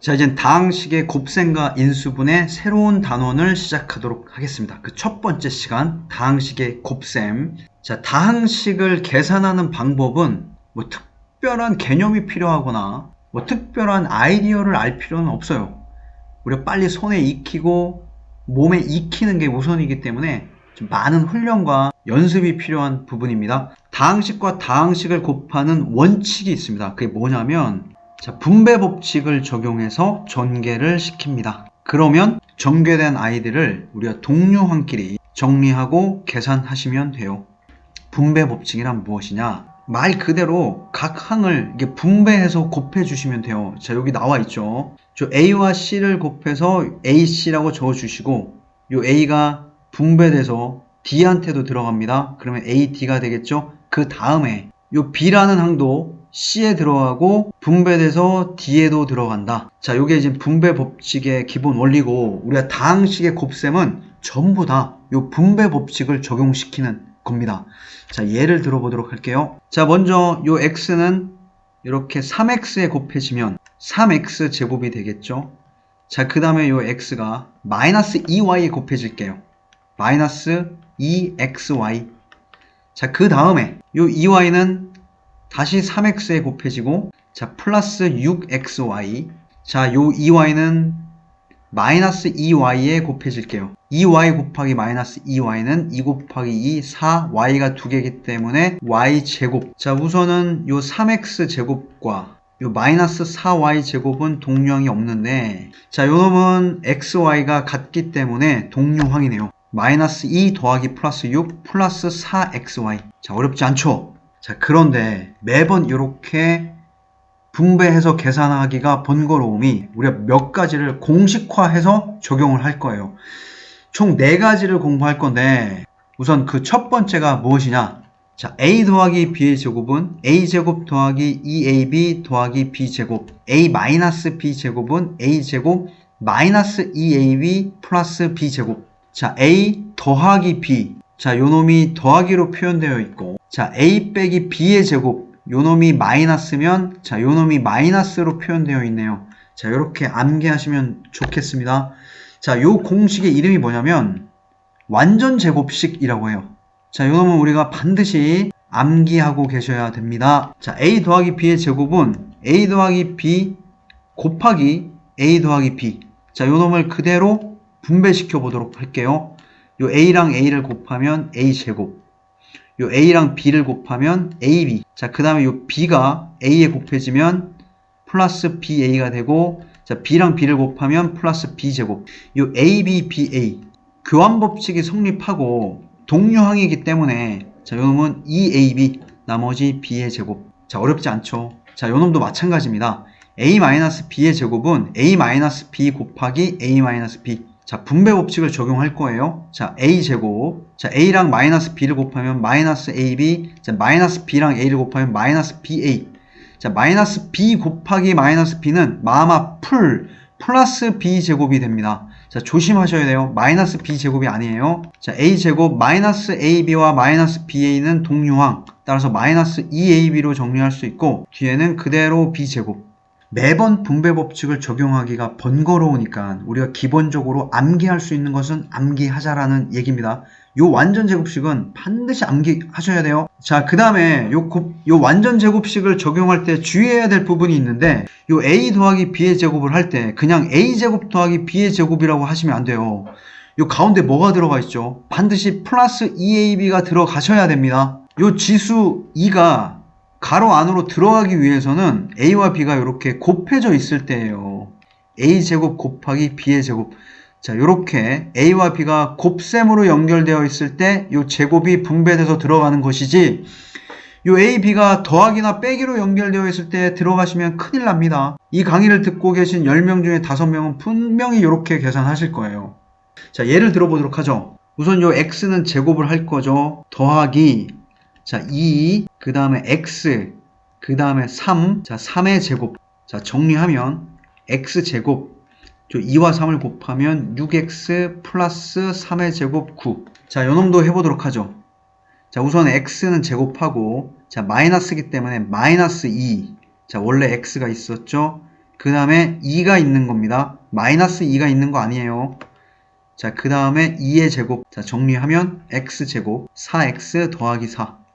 자, 이제 다항식의 곱셈과 인수분의 새로운 단원을 시작하도록 하겠습니다. 그 첫 번째 시간, 다항식의 곱셈. 자, 다항식을 계산하는 방법은 뭐 특별한 개념이 필요하거나 뭐 특별한 아이디어를 알 필요는 없어요. 우리가 빨리 손에 익히고 몸에 익히는 게 우선이기 때문에 좀 많은 훈련과 연습이 필요한 부분입니다. 다항식과 다항식을 곱하는 원칙이 있습니다. 그게 뭐냐면 자, 분배 법칙을 적용해서 전개를 시킵니다. 그러면 전개된 아이들을 우리가 동료한끼리 정리하고 계산하시면 돼요. 분배 법칙이란 무엇이냐? 말 그대로 각 항을 이게 분배해서 곱해 주시면 돼요. 자, 여기 나와 있죠. 저 A와 C를 곱해서 AC라고 적어 주시고 요 A가 분배돼서 D한테도 들어갑니다. 그러면 AD가 되겠죠. 그 다음에 요 B라는 항도 C에 들어가고 분배돼서 D에도 들어간다. 자, 요게 이제 분배 법칙의 기본 원리고 우리가 다항식의 곱셈은 전부 다요 분배 법칙을 적용시키는 겁니다. 자, 예를 들어보도록 할게요. 자, 먼저 요 x는 이렇게 3x에 곱해지면 3x 제곱이 되겠죠. 자, 그 다음에 요 x가 마이너스 2y에 곱해질게요. 마이너스 2xy. 자, 그 다음에 요 2y는 다시 3x에 곱해지고 자, 플러스 6xy. 자, 요 2y는 마이너스 2y에 곱해질게요. 2y 곱하기 마이너스 2y는 2 곱하기 2, 4y가 두 개이기 때문에 y 제곱. 자, 우선은 요 3x 제곱과 요 마이너스 4y 제곱은 동류항이 없는데 자, 요 놈은 xy가 같기 때문에 동류항이네요. 마이너스 2 더하기 플러스 6 플러스 4xy. 자, 어렵지 않죠? 자, 그런데 매번 이렇게 분배해서 계산하기가 번거로움이 우리가 몇 가지를 공식화해서 적용을 할 거예요. 총 4가지를 공부할 건데 우선 그 첫 번째가 무엇이냐? 자, a 더하기 b의 제곱은 a제곱 더하기 2ab 더하기 b제곱 a 마이너스 b제곱은 a제곱 마이너스 2ab 플러스 b제곱 자, a 더하기 b 자, 요 놈이 더하기로 표현되어 있고 자, a 빼기 b의 제곱 요 놈이 마이너스면 자, 요 놈이 마이너스로 표현되어 있네요. 자, 이렇게 암기하시면 좋겠습니다. 자, 요 공식의 이름이 뭐냐면 완전 제곱식이라고 해요. 자, 요 놈은 우리가 반드시 암기하고 계셔야 됩니다. 자, a 더하기 b의 제곱은 a 더하기 b 곱하기 a 더하기 b. 자, 요 놈을 그대로 분배시켜 보도록 할게요. 요 a랑 a를 곱하면 a 제곱. 요 a랑 b를 곱하면 ab. 자, 그 다음에 요 b가 a에 곱해지면 플러스 ba가 되고, 자, b랑 b를 곱하면 플러스 b제곱. 요 ab, ba. 교환 법칙이 성립하고 동류항이기 때문에 자, 요 놈은 2ab, 나머지 b의 제곱. 자, 어렵지 않죠? 자, 요 놈도 마찬가지입니다. a-b의 제곱은 a-b 곱하기 a-b. 자, 분배 법칙을 적용할 거예요. 자, a 제곱. 자, a랑 마이너스 b를 곱하면 마이너스 ab. 자, 마이너스 b랑 a를 곱하면 마이너스 ba. 자, 마이너스 b 곱하기 마이너스 b는 마마 풀 플러스 b 제곱이 됩니다. 자, 조심하셔야 돼요. 마이너스 b 제곱이 아니에요. 자, a 제곱 마이너스 ab와 마이너스 ba는 동류항. 따라서 마이너스 2ab로 정리할 수 있고 뒤에는 그대로 b 제곱. 매번 분배 법칙을 적용하기가 번거로우니까 우리가 기본적으로 암기할 수 있는 것은 암기하자라는 얘기입니다. 요 완전 제곱식은 반드시 암기하셔야 돼요. 자, 그 다음에 요, 곱, 요 완전 제곱식을 적용할 때 주의해야 될 부분이 있는데 요 a 더하기 b의 제곱을 할 때 그냥 a 제곱 더하기 b의 제곱이라고 하시면 안 돼요. 요 가운데 뭐가 들어가 있죠? 반드시 플러스 2ab가 들어가셔야 됩니다. 요 지수 2가 가로 안으로 들어가기 위해서는 a와 b가 이렇게 곱해져 있을 때예요. a 제곱 곱하기 b의 제곱. 자, 이렇게 a와 b가 곱셈으로 연결되어 있을 때 이 제곱이 분배돼서 들어가는 것이지 이 a, b가 더하기나 빼기로 연결되어 있을 때 들어가시면 큰일 납니다. 이 강의를 듣고 계신 10명 중에 5명은 분명히 이렇게 계산하실 거예요. 자, 예를 들어보도록 하죠. 우선 이 x는 제곱을 할 거죠. 더하기 자, 2, 그 다음에 x, 그 다음에 3, 자, 3의 제곱. 자, 정리하면 x제곱, 저 2와 3을 곱하면 6x 플러스 3의 제곱 9. 자, 요 놈도 해보도록 하죠. 자, 우선 x는 제곱하고, 자, 마이너스기 때문에 마이너스 2. 자, 원래 x가 있었죠? 그 다음에 2가 있는 겁니다. 마이너스 2가 있는 거 아니에요. 자, 그 다음에 2의 제곱. 자, 정리하면 x제곱 4x 더하기 4.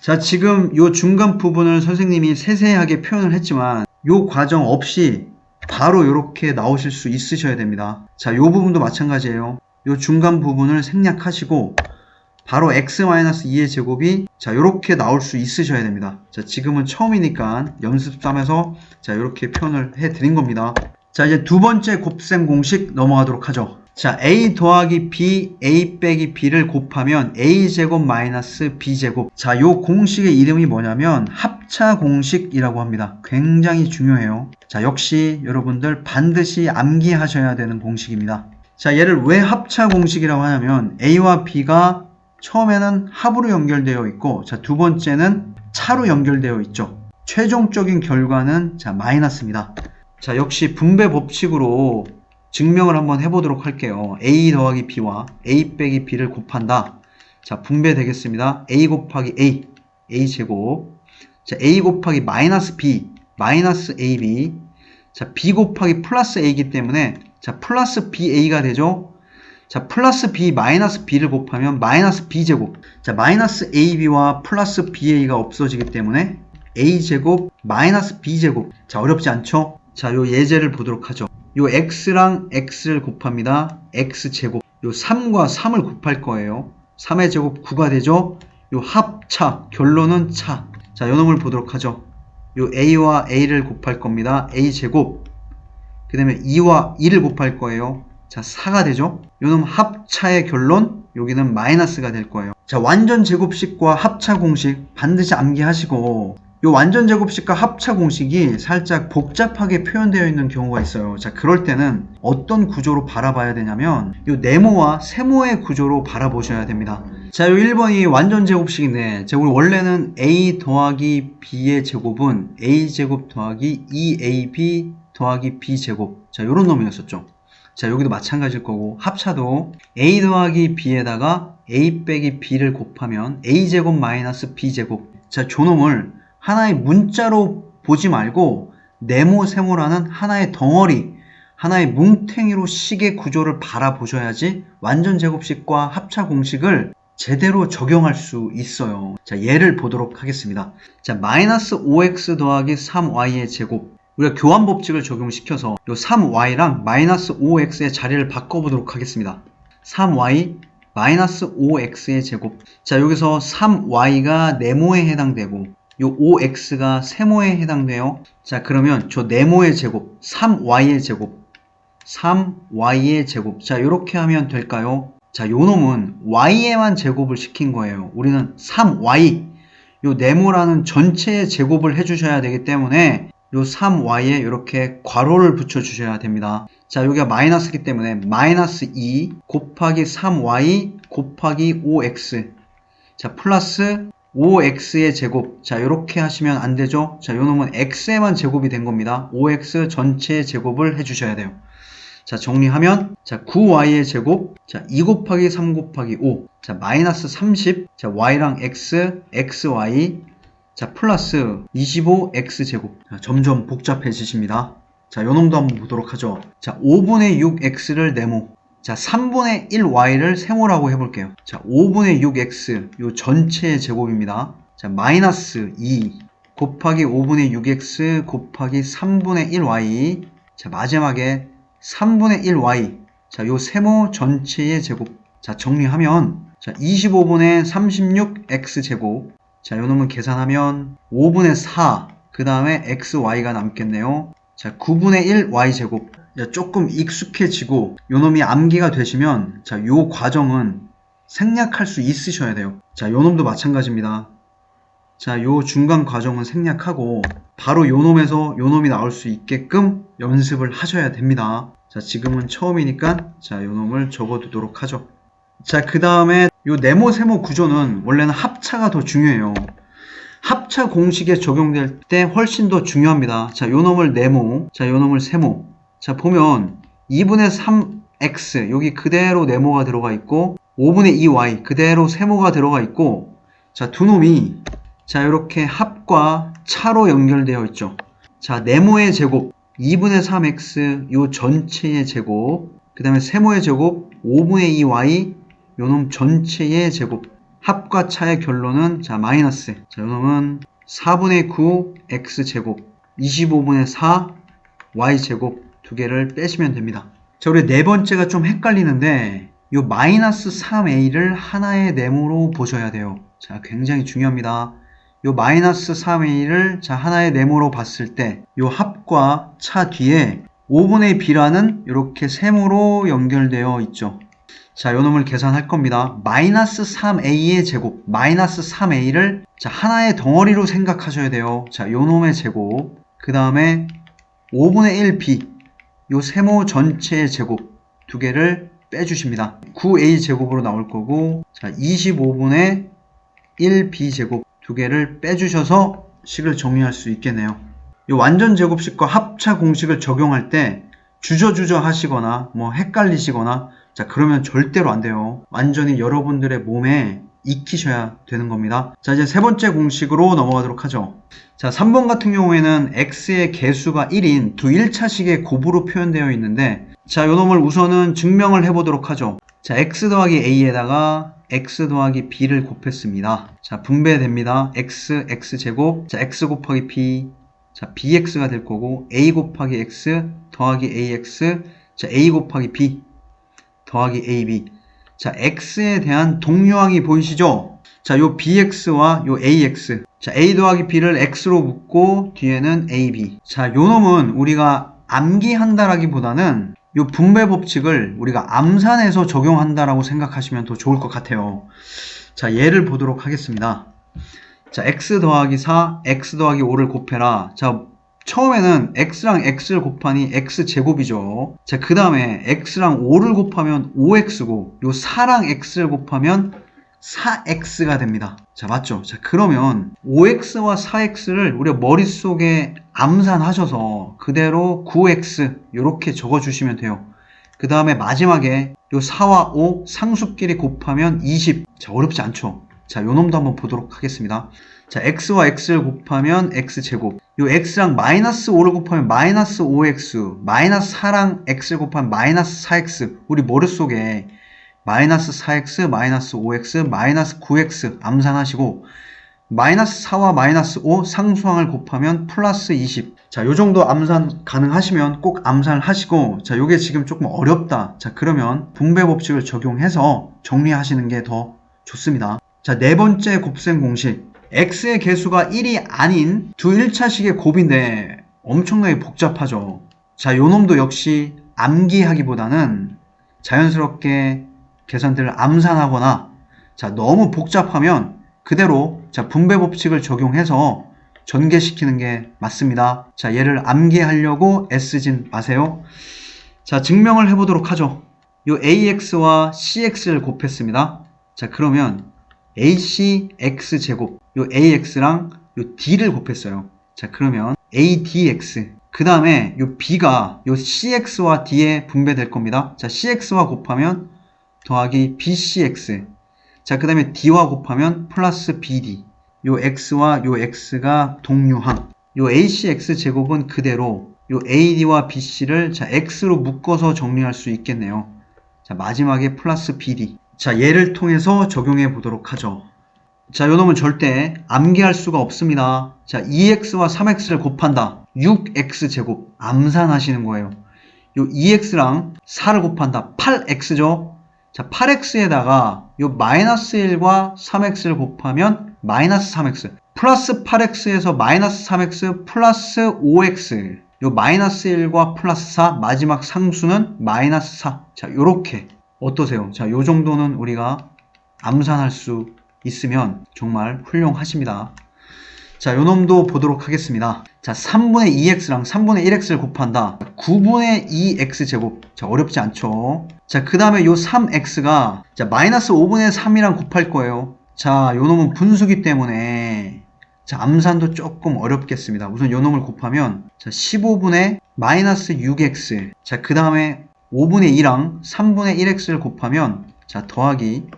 자, 지금 요 중간 부분을 선생님이 세세하게 표현을 했지만 요 과정 없이 바로 이렇게 나오실 수 있으셔야 됩니다. 자, 요 부분도 마찬가지예요. 요 중간 부분을 생략하시고 바로 x-2의 제곱이 자, 요렇게 나올 수 있으셔야 됩니다. 자, 지금은 처음이니까 연습 삼아서 자, 요렇게 표현을 해 드린 겁니다. 자, 이제 두 번째 곱셈 공식 넘어가도록 하죠. 자, a 더하기 b, a 빼기 b를 곱하면 a제곱 마이너스 b제곱. 자, 요 공식의 이름이 뭐냐면 합차 공식이라고 합니다. 굉장히 중요해요. 자, 역시 여러분들 반드시 암기하셔야 되는 공식입니다. 자, 얘를 왜 합차 공식이라고 하냐면 a와 b가 처음에는 합으로 연결되어 있고, 자, 두 번째는 차로 연결되어 있죠. 최종적인 결과는 자, 마이너스입니다. 자, 역시 분배 법칙으로 증명을 한번 해보도록 할게요. a 더하기 b와 a 빼기 b를 곱한다. 자, 분배 되겠습니다. a 곱하기 a, a 제곱. 자, a 곱하기 마이너스 b, 마이너스 ab. 자, b 곱하기 플러스 a이기 때문에 자, 플러스 ba가 되죠. 자, 플러스 b 마이너스 b를 곱하면 마이너스 b 제곱. 자, 마이너스 ab와 플러스 ba가 없어지기 때문에 a 제곱 마이너스 b 제곱. 자, 어렵지 않죠? 자, 요 예제를 보도록 하죠. 요 x랑 x를 곱합니다. x 제곱. 요 3과 3을 곱할 거예요. 3의 제곱 9가 되죠. 요 합차. 결론은 차. 자, 요 놈을 보도록 하죠. 요 a와 a를 곱할 겁니다. a 제곱. 그 다음에 2와 2를 곱할 거예요. 자, 4가 되죠. 요놈 합차의 결론, 여기는 마이너스가 될 거예요. 자, 완전 제곱식과 합차 공식 반드시 암기하시고, 요 완전 제곱식과 합차 공식이 살짝 복잡하게 표현되어 있는 경우가 있어요. 자, 그럴 때는 어떤 구조로 바라봐야 되냐면, 요 네모와 세모의 구조로 바라보셔야 됩니다. 자, 요 1번이 완전 제곱식인데, 자, 우리 원래는 a 더하기 b의 제곱은 a 제곱 더하기 2ab 더하기 b 제곱. 자, 요런 놈이었었죠. 자, 여기도 마찬가지일 거고, 합차도 a 더하기 b에다가 a 빼기 b를 곱하면 a 제곱 마이너스 b 제곱. 자, 조놈을 하나의 문자로 보지 말고, 네모, 세모라는 하나의 덩어리, 하나의 뭉탱이로 식의 구조를 바라보셔야지 완전 제곱식과 합차 공식을 제대로 적용할 수 있어요. 자, 예를 보도록 하겠습니다. 자, 마이너스 5x 더하기 3y의 제곱. 우리가 교환 법칙을 적용시켜서 요 3y랑 마이너스 5x의 자리를 바꿔보도록 하겠습니다. 3y 마이너스 5x의 제곱. 자, 여기서 3y가 네모에 해당되고 요 5x가 세모에 해당돼요. 자, 그러면 저 네모의 제곱, 3y의 제곱, 3y의 제곱. 자, 이렇게 하면 될까요? 자, 요 놈은 y에만 제곱을 시킨 거예요. 우리는 3y, 요 네모라는 전체의 제곱을 해주셔야 되기 때문에 요 3y에 이렇게 괄호를 붙여 주셔야 됩니다. 자, 여기가 마이너스기 때문에 마이너스 2 곱하기 3y 곱하기 5x. 자, 플러스 5x의 제곱. 자, 이렇게 하시면 안 되죠? 자, 요 놈은 x에만 제곱이 된 겁니다. 5x 전체의 제곱을 해 주셔야 돼요. 자, 정리하면, 자, 9y의 제곱, 자, 2 곱하기 3 곱하기 5, 자, 마이너스 30, 자, y랑 x, xy, 자, 플러스 25x 제곱. 자, 점점 복잡해지십니다. 자, 요 놈도 한번 보도록 하죠. 자, 5분의 6x를 네모. 자, 3분의 1y를 세모라고 해볼게요. 자, 5분의 6x, 요 전체의 제곱입니다. 자, 마이너스 2 곱하기 5분의 6x 곱하기 3분의 1y. 자, 마지막에 3분의 1y. 자, 요 세모 전체의 제곱. 자, 정리하면, 자, 25분의 36x 제곱. 자, 요 놈은 계산하면 5분의 4. 그 다음에 xy가 남겠네요. 자, 9분의 1 y제곱. 자, 조금 익숙해지고, 요 놈이 암기가 되시면, 자, 요 과정은 생략할 수 있으셔야 돼요. 자, 요 놈도 마찬가지입니다. 자, 요 중간 과정은 생략하고, 바로 요 놈에서 요 놈이 나올 수 있게끔 연습을 하셔야 됩니다. 자, 지금은 처음이니까, 자, 요 놈을 적어두도록 하죠. 자, 그 다음에 요 네모 세모 구조는 원래는 합차가 더 중요해요. 합차 공식에 적용될 때 훨씬 더 중요합니다. 자, 요 놈을 네모, 자, 요 놈을 세모. 자, 보면 2분의 3x 여기 그대로 네모가 들어가 있고 5분의 2y 그대로 세모가 들어가 있고 자, 두 놈이 자, 이렇게 합과 차로 연결되어 있죠. 자, 네모의 제곱 2분의 3x 요 전체의 제곱 그 다음에 세모의 제곱 5분의 2y 요놈 전체의 제곱. 합과 차의 결론은 자 마이너스. 자 요놈은 4분의 9 x 제곱 25분의 4 y 제곱 두 개를 빼시면 됩니다. 자 우리 네 번째가 좀 헷갈리는데 요 마이너스 3a를 하나의 네모로 보셔야 돼요. 자 굉장히 중요합니다. 요 마이너스 3a를 자 하나의 네모로 봤을 때요 합과 차 뒤에 5분의 b라는 이렇게 세모로 연결되어 있죠. 자, 요 놈을 계산할 겁니다. 마이너스 3a의 제곱, 마이너스 3a를 자, 하나의 덩어리로 생각하셔야 돼요. 자, 요 놈의 제곱, 그 다음에 5분의 1b, 요 세모 전체의 제곱 두 개를 빼주십니다. 9a 제곱으로 나올 거고, 자, 25분의 1b 제곱 두 개를 빼주셔서 식을 정리할 수 있겠네요. 이 완전 제곱식과 합차 공식을 적용할 때 주저주저 하시거나 뭐 헷갈리시거나 자 그러면 절대로 안 돼요. 완전히 여러분들의 몸에 익히셔야 되는 겁니다. 자 이제 세 번째 공식으로 넘어가도록 하죠. 자 3번 같은 경우에는 x의 개수가 1인 두 1차식의 곱으로 표현되어 있는데 자 요놈을 우선은 증명을 해보도록 하죠. 자 x 더하기 a에다가 x 더하기 b를 곱했습니다. 자 분배됩니다. x, x제곱, 자 x 곱하기 b, 자 bx가 될 거고 a 곱하기 x 더하기 ax, 자 a 곱하기 b 더하기 ab. 자 x에 대한 동류항이 보이시죠? 자 요 bx와 요 ax, 자 a 더하기 b를 x로 묶고 뒤에는 ab. 자 요 놈은 우리가 암기한다라기보다는 요 분배 법칙을 우리가 암산해서 적용한다라고 생각하시면 더 좋을 것 같아요. 자, 예를 보도록 하겠습니다. 자, x 더하기 4, x 더하기 5를 곱해라. 자, 처음에는 x랑 x를 곱하니 x제곱이죠. 자, 그 다음에 x랑 5를 곱하면 5x고, 요 4랑 x를 곱하면 4x가 됩니다. 자, 맞죠? 자, 그러면 5x와 4x를 우리가 머릿속에 암산하셔서 그대로 9x 이렇게 적어주시면 돼요. 그 다음에 마지막에 요 4와 5 상수끼리 곱하면 20. 자, 어렵지 않죠? 자, 요 놈도 한번 보도록 하겠습니다. 자, x와 x를 곱하면 x제곱. 요 x랑 마이너스 5를 곱하면 마이너스 5x. 마이너스 4랑 x를 곱하면 마이너스 4x. 우리 머릿속에 마이너스 4x, 마이너스 5x, 마이너스 9x 암산하시고 마이너스 4와 마이너스 5 상수항을 곱하면 플러스 20. 자, 요 정도 암산 가능하시면 꼭 암산을 하시고 자, 요게 지금 조금 어렵다. 자, 그러면 분배 법칙을 적용해서 정리하시는 게 더 좋습니다. 자, 네 번째 곱셈 공식. X의 개수가 1이 아닌 두 1차식의 곱인데 엄청나게 복잡하죠. 자, 요 놈도 역시 암기하기보다는 자연스럽게 계산들을 암산하거나 자 너무 복잡하면 그대로 자 분배 법칙을 적용해서 전개시키는 게 맞습니다. 자 얘를 암기하려고 애쓰진 마세요. 자 증명을 해보도록 하죠. 요 ax와 cx를 곱했습니다. 자 그러면 ac x 제곱 요 ax랑 요 d를 곱했어요. 자 그러면 adx 그 다음에 요 b가 요 cx와 d에 분배될 겁니다. 자 cx와 곱하면 더하기 bcx 자 그 다음에 d와 곱하면 플러스 bd 요 x와 요 x가 동류항 요 acx 제곱은 그대로 요 ad와 bc를 자 x로 묶어서 정리할 수 있겠네요. 자 마지막에 플러스 bd 자 얘를 통해서 적용해 보도록 하죠. 자 요 놈은 절대 암기할 수가 없습니다. 자 2x와 3x를 곱한다. 6x 제곱. 암산하시는 거예요. 요 2x랑 4를 곱한다. 8x죠. 자, 8x에다가 요 마이너스 1과 3x를 곱하면 마이너스 3x 플러스 8x에서 마이너스 3x 플러스 5x 요 마이너스 1과 플러스 4 마지막 상수는 마이너스 4 자, 요렇게 어떠세요? 자, 요 정도는 우리가 암산할 수 있으면 정말 훌륭하십니다. 자, 요 놈도 보도록 하겠습니다. 자, 3분의 2x랑 3분의 1x를 곱한다. 9분의 2x 제곱. 자, 어렵지 않죠? 자, 그 다음에 요 3x가 자, 마이너스 5분의 3이랑 곱할 거예요. 자, 요 놈은 분수기 때문에 자, 암산도 조금 어렵겠습니다. 우선 요 놈을 곱하면 자, 15분의 마이너스 6x. 자, 그 다음에 5분의 2랑 3분의 1x를 곱하면 자, 더하기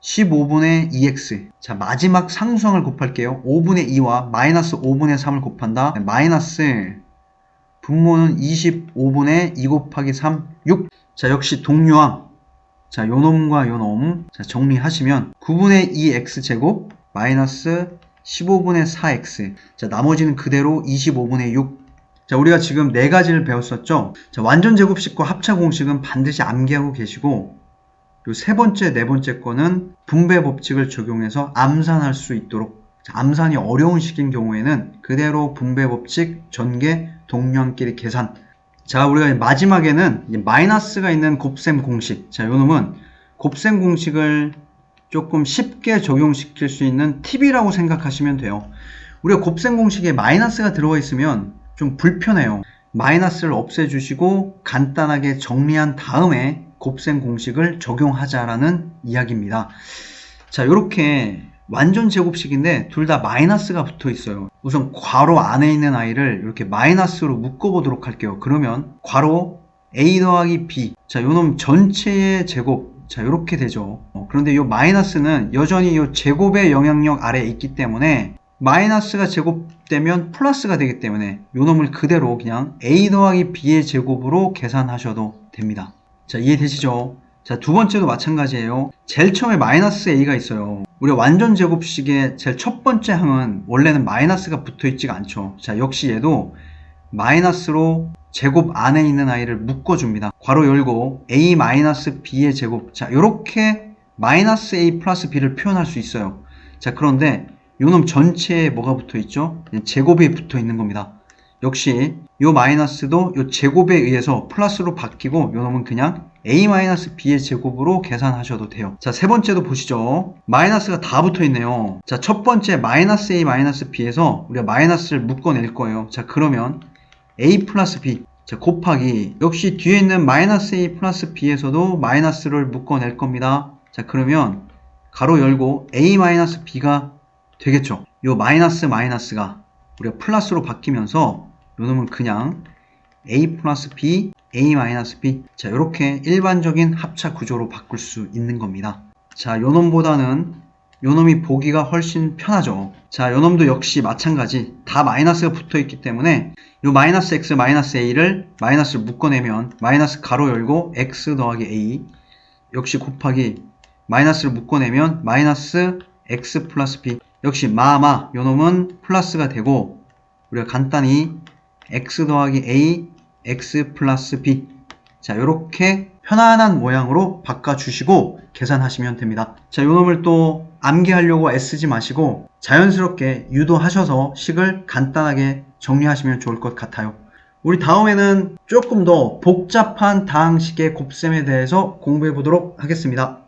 15분의 2x. 자, 마지막 상수항을 곱할게요. 5분의 2와 마이너스 5분의 3을 곱한다. 마이너스 분모는 25분의 2 곱하기 3, 6. 자, 역시 동류항. 자, 요놈과 요놈. 자, 정리하시면 9분의 2x 제곱 마이너스 15분의 4x. 자, 나머지는 그대로 25분의 6. 자, 우리가 지금 네 가지를 배웠었죠? 자, 완전 제곱식과 합차 공식은 반드시 암기하고 계시고, 요 세 번째, 네 번째 거는 분배 법칙을 적용해서 암산할 수 있도록 자, 암산이 어려운 식인 경우에는 그대로 분배 법칙, 전개, 동량끼리 계산. 자, 우리가 마지막에는 마이너스가 있는 곱셈 공식. 자, 요 놈은 곱셈 공식을 조금 쉽게 적용시킬 수 있는 팁이라고 생각하시면 돼요. 우리가 곱셈 공식에 마이너스가 들어가 있으면 좀 불편해요. 마이너스를 없애주시고 간단하게 정리한 다음에 곱셈 공식을 적용하자라는 이야기입니다. 자, 이렇게 완전 제곱식인데 둘 다 마이너스가 붙어 있어요. 우선 괄호 안에 있는 아이를 이렇게 마이너스로 묶어보도록 할게요. 그러면 괄호 a 더하기 b 자, 요놈 전체의 제곱 자, 이렇게 되죠. 어, 그런데 이 마이너스는 여전히 이 제곱의 영향력 아래에 있기 때문에 마이너스가 제곱되면 플러스가 되기 때문에 요 놈을 그대로 그냥 a 더하기 b의 제곱으로 계산하셔도 됩니다. 자, 이해되시죠? 자, 두 번째도 마찬가지예요. 제일 처음에 마이너스 a가 있어요. 우리 완전 제곱식의 제일 첫 번째 항은 원래는 마이너스가 붙어 있지가 않죠. 자, 역시 얘도 마이너스로 제곱 안에 있는 아이를 묶어줍니다. 괄호 열고 a 마이너스 b의 제곱. 자, 이렇게 마이너스 a 플러스 b를 표현할 수 있어요. 자, 그런데 요놈 전체에 뭐가 붙어 있죠? 제곱이 붙어 있는 겁니다. 역시 요 마이너스도 요 제곱에 의해서 플러스로 바뀌고 요 놈은 그냥 a-b의 제곱으로 계산하셔도 돼요. 자, 세 번째도 보시죠. 마이너스가 다 붙어 있네요. 자, 첫 번째 마이너스 a 마이너스 b에서 우리가 마이너스를 묶어낼 거예요. 자, 그러면 a 플러스 b 자, 곱하기 역시 뒤에 있는 마이너스 a 플러스 b에서도 마이너스를 묶어낼 겁니다. 자, 그러면 가로 열고 a 마이너스 b가 되겠죠. 요 마이너스 마이너스가 우리가 플러스로 바뀌면서 요 놈은 그냥 a 플러스 b, a 마이너스 b 자 이렇게 일반적인 합차 구조로 바꿀 수 있는 겁니다. 자 요 놈보다는 요 놈이 보기가 훨씬 편하죠. 자 요 놈도 역시 마찬가지 다 마이너스가 붙어 있기 때문에 요 마이너스 x 마이너스 a를 마이너스를 묶어내면 마이너스 가로 열고 x 더하기 a 역시 곱하기 마이너스를 묶어내면 마이너스 x 플러스 b 역시 마마 요 놈은 플러스가 되고 우리가 간단히 x 더하기 a x 플러스 b. 자 이렇게 편안한 모양으로 바꿔주시고 계산하시면 됩니다. 자 요놈을 또 암기하려고 애쓰지 마시고 자연스럽게 유도하셔서 식을 간단하게 정리하시면 좋을 것 같아요. 우리 다음에는 조금 더 복잡한 다항식의 곱셈에 대해서 공부해 보도록 하겠습니다